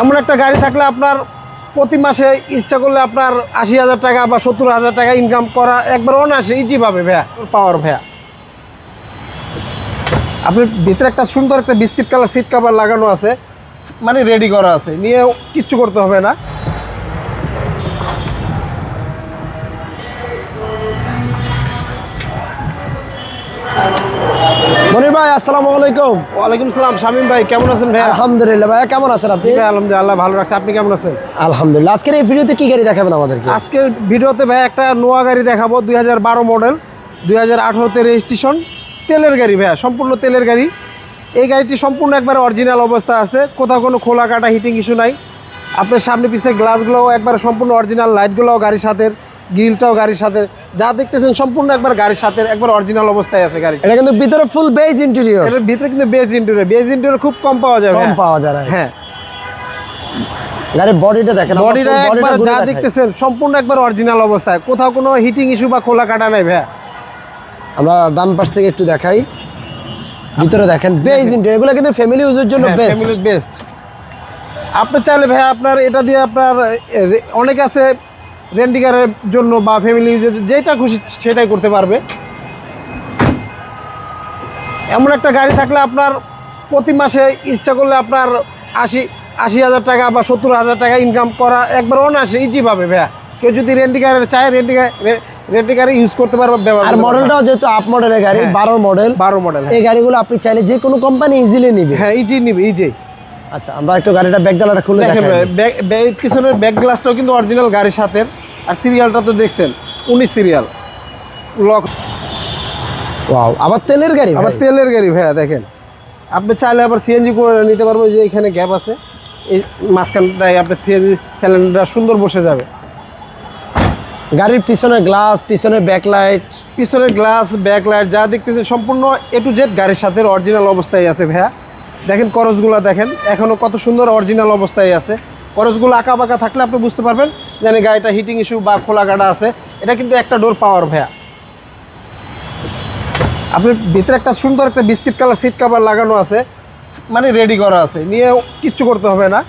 এমন একটা গাড়ি থাকলে আপনার প্রতি মাসে ইচ্ছা করলে আপনার আশি হাজার টাকা বা সত্তর হাজার টাকা ইনকাম করা একবার অনায়াসে ইজি পাবে ভাইয়া পাওয়ার ভাইয়া। আপনার ভিতরে একটা সুন্দর একটা বিস্কিট কালার সিট কাভার লাগানো আছে মানে রেডি করা আছে, নিয়ে কিচ্ছু করতে হবে না। ভাই আসসালামু আলাইকুম। ওয়ালাইকুম সালাম শামিম ভাই কেমন আছেন ভাইয়া? আলহামদুলিল্লাহ ভাইয়া কেমন আছেন আপনি? ভাই আলহামদুলিল্লাহ ভালো রাখছে। আপনি কেমন আছেন? আলহামদুলিল্লাহ। আজকের এই ভিডিওতে কি গাড়ি দেখাবেন আমাদেরকে? আজকের ভিডিওতে ভাই একটা নোয়া গাড়ি দেখাবো দুই হাজার বারো মডেল দুই হাজার আঠারোতে রেজিস্ট্রেশন। তেলের গাড়ি ভাইয়া সম্পূর্ণ তেলের গাড়ি। এই গাড়িটি সম্পূর্ণ একবার অরিজিনাল অবস্থা আছে। কোথাও কোনো খোলা কাটা হিটিং ইস্যু নাই। আপনার সামনে পিছিয়ে গ্লাসগুলোও একবার সম্পূর্ণ অরিজিনাল লাইটগুলোও গাড়ির সাথে গ্রিলটাও গাড়ির সাথে যা দেখতেছেন সম্পূর্ণ একবার গাড়ির সাথে একবার অরিজিনাল অবস্থায় আছে গাড়ি এটা কিন্তু ভিতরে ফুল বেজ ইন্টেরিয়র এটার ভিতরে কিন্তু বেজ ইন্টেরিয়র বেজ ইন্টেরিয়র খুব কম পাওয়া যাবে কম পাওয়া যায় হ্যাঁ। গাড়ির বডিটা দেখেন বডিটা একবার যা দেখতেছেন সম্পূর্ণ একবার অরিজিনাল অবস্থায়। কোথাও কোনো হিটিং ইস্যু বা খোলা কাটা নাই ভাইয়া। আমরা ডান পাশ থেকে একটু দেখাই। ভিতরে দেখেন বেজ ইন্টেরিয়র এগুলো কিন্তু ফ্যামিলি ইউজের জন্য বেস্ট ফ্যামিলি বেস্ট আপনি চাইলে ভাই আপনার এটা দিয়ে আপনার অনেক আছে রেন্টিকারের জন্য বা ফ্যামিলি যেটা খুশি সেটাই করতে পারবে। এমন একটা গাড়ি থাকলে আপনার প্রতি মাসে ইচ্ছা করলে আপনার আশি আশি হাজার টাকা বা সত্তর হাজার টাকা ইনকাম করা একবার অনায়াসে ইজি পাবে ভাইয়া। কেউ যদি রেন্টিকারের চায় রেন্টিকার রেন্টিকারে ইউজ করতে পারবে ব্যবহার আর মডেলটাও যেহেতু আপ মডেলের গাড়ি হ্যাঁ। বারো মডেল বারো মডেল এই গাড়িগুলো আপনি চাইলে যে কোনো কোম্পানি ইজিলি নিবে। হ্যাঁ ইজি নিবে ইজি আচ্ছা আমরা একটু গাড়িটা ব্যাক ডালাটা খুলে দেখেন দেখাই ব্যাক- ব্যাক- পিছনের ব্যাক গ্লাসটাও কিন্তু অরিজিনাল গাড়ির সাথে আর সিরিয়ালটা তো দেখছেন উনিশ সিরিয়াল লক ওয়াও আবার তেলের গাড়ি আবার তেলের গাড়ি ভাইয়া দেখেন। আপনি চাইলে আবার সিএনজি করে নিতে পারব যে এখানে গ্যাপ আছে। এই মাঝখানটায় আপনার সিএনজি সিলিন্ডার সুন্দর বসে যাবে। গাড়ির পিছনে গ্লাস পিছনে ব্যাকলাইট পিছনের গ্লাস ব্যাক লাইট যা দেখতেছেন সম্পূর্ণ এ টু জেড গাড়ির সাথে অরিজিনাল অবস্থায় আছে ভাইয়া। দেখেন করসগুলো দেখেন। এখনও কত সুন্দর অরিজিনাল অবস্থায় আছে। করসগুলো আঁকা বাঁকা থাকলে আপনি বুঝতে পারবেন জানি গাড়িটা হিটিং ইস্যু বা খোলা কাটা আছে। এটা কিন্তু একটা ডোর পাওয়ার ভাইয়া। আপনি ভিতরে একটা সুন্দর একটা বিস্কিট কালার সিট কাভার লাগানো আছে। মানে রেডি করা আছে। নিয়ে কিচ্ছু করতে হবে না।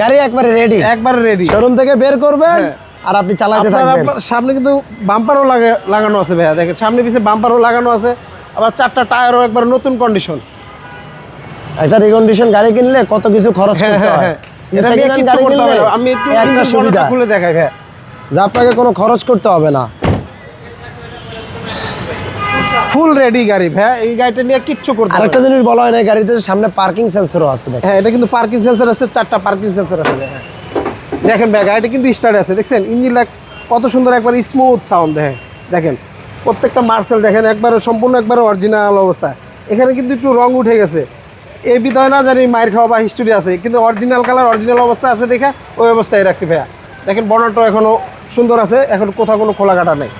গাড়ি একবারে রেডি একবারে রেডি শোরুম থেকে বের করবেন হ্যাঁ। আর আপনি চালাতে আপনার থাকবেন। সামনে কিন্তু বাম্পারও লাগে লাগানো আছে ভাইয়া। দেখেন সামনে পিছিয়ে বাম্পারও লাগানো আছে। আবার চারটা টায়ারও একবার নতুন কন্ডিশন একটা রিকন্ডিশন গাড়ি কিনলে কত কিছু খরচ হ্যাঁ করতে হ্যাঁ হয়? হ্যাঁ। আমি একটু একটা সুবিধা। খুলে দেখাই ভাইয়া যা আপনাকে কোনো খরচ করতে হবে না। ফুল রেডি গাড়ি ভাইয়া এই গাড়িটা নিয়ে কিচ্ছু করতে আরেকটা জিনিস বলা হয় না গাড়িতে সামনে পার্কিং সেন্সরও আছে হ্যাঁ এটা কিন্তু পার্কিং সেন্সর আছে চারটা পার্কিং সেন্সর আছে হ্যাঁ দেখেন ভাই গাড়িটা কিন্তু স্টার্ট আছে দেখছেন? ইঞ্জিন লাগ কত সুন্দর একবার স্মুথ সাউন্ড দেখেন। দেখেন প্রত্যেকটা মার্সেল দেখেন একবারে সম্পূর্ণ একবারে অরিজিনাল অবস্থা। এখানে কিন্তু একটু রং উঠে গেছে। এই বিধয় না জানি মায়ের খাওয়া বা হিস্টোরি আছে কিন্তু অরিজিনাল কালার অরিজিনাল অবস্থা আছে দেখে ওই অবস্থায় রাখছি ভাইয়া। দেখেন বর্ডারটা এখনও সুন্দর আছে এখন কোথাও কোনো খোলা কাটা নেই।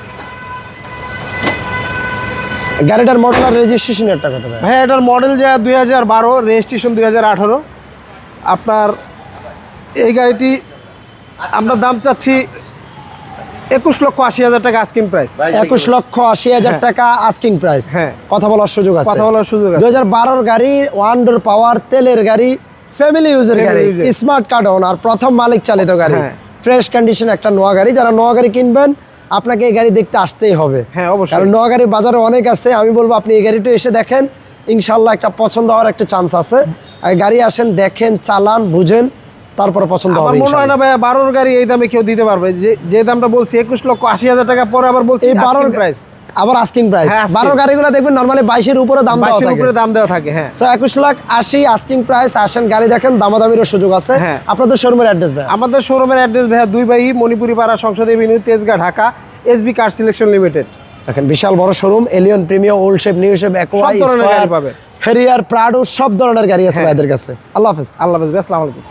গাড়িটার মডেল আর রেজিস্ট্রেশন একটা কথা ভাই এটার মডেল যা দুই হাজার বারো রেজিস্ট্রেশন দুই হাজার আঠারো। আপনার এই গাড়িটি আমরা দাম চাচ্ছি একুশ লক্ষ আশি হাজার টাকা আস্কিং প্রাইস একুশ লক্ষ আশি হাজার হ্যাঁ। টাকা আস্কিং প্রাইস হ্যাঁ। কথা বলার সুযোগ আছে। কথা বলার সুযোগ আছে। দু হাজার বারোর গাড়ি ওয়ান ডোর পাওয়ার তেলের গাড়ি ফ্যামিলি ইউজের গাড়ি স্মার্ট কার্ড আর প্রথম মালিক চালিত গাড়ি। হ্যাঁ। ফ্রেশ কন্ডিশন একটা নোয়া গাড়ি। যারা নোয়া গাড়ি কিনবেন আপনাকে এই গাড়ি দেখতে আসতেই হবে। হ্যাঁ, অবশ্যই। কারণ নোয়া গাড়ি বাজারে অনেক আছে। আমি বলব আপনি এই গাড়িটা এসে দেখেন। ইনশাল্লাহ একটা পছন্দ হওয়ার একটা চান্স আছে। গাড়ি আসেন দেখেন চালান বুঝেন। তারপরে পছন্দ হবে মনে হয় না। ভাই বারোর গাড়ি এই দামে কেউ দিতে পারবে। যে যে দামটা বলছি একুশ লক্ষ আশি হাজার টাকা পরে আবার বলছি এই বারোর প্রাইস আবার আস্কিং প্রাইস। বারো গাড়িগুলো দেখবেন নর্মালি বাইশের উপরে দাম দেওয়া থাকে। উপরে দাম দেওয়া থাকে হ্যাঁ। সো একুশ লাখ আশি আস্কিং প্রাইস আসেন গাড়ি দেখেন দামাদামিরও সুযোগ আছে। হ্যাঁ। আপনাদের শোরুমের অ্যাড্রেস ভাই আমাদের শোরুমের অ্যাড্রেস ভাইয়া দুই by Manipuri Para Sangsad avenue Tejgaon Dhaka SB car selection limited দেখেন বিশাল বড় showroom Allion premium old shape new shape ধরনের গাড়ি পাবে। হেরিয়ার প্রাডো সব ধরনের গাড়ি আছে হ্যাঁ। ভাইদের কাছে। আল্লাহ হাফেজ। আল্লাহ হাফেজ আসসালামু আলাইকুম।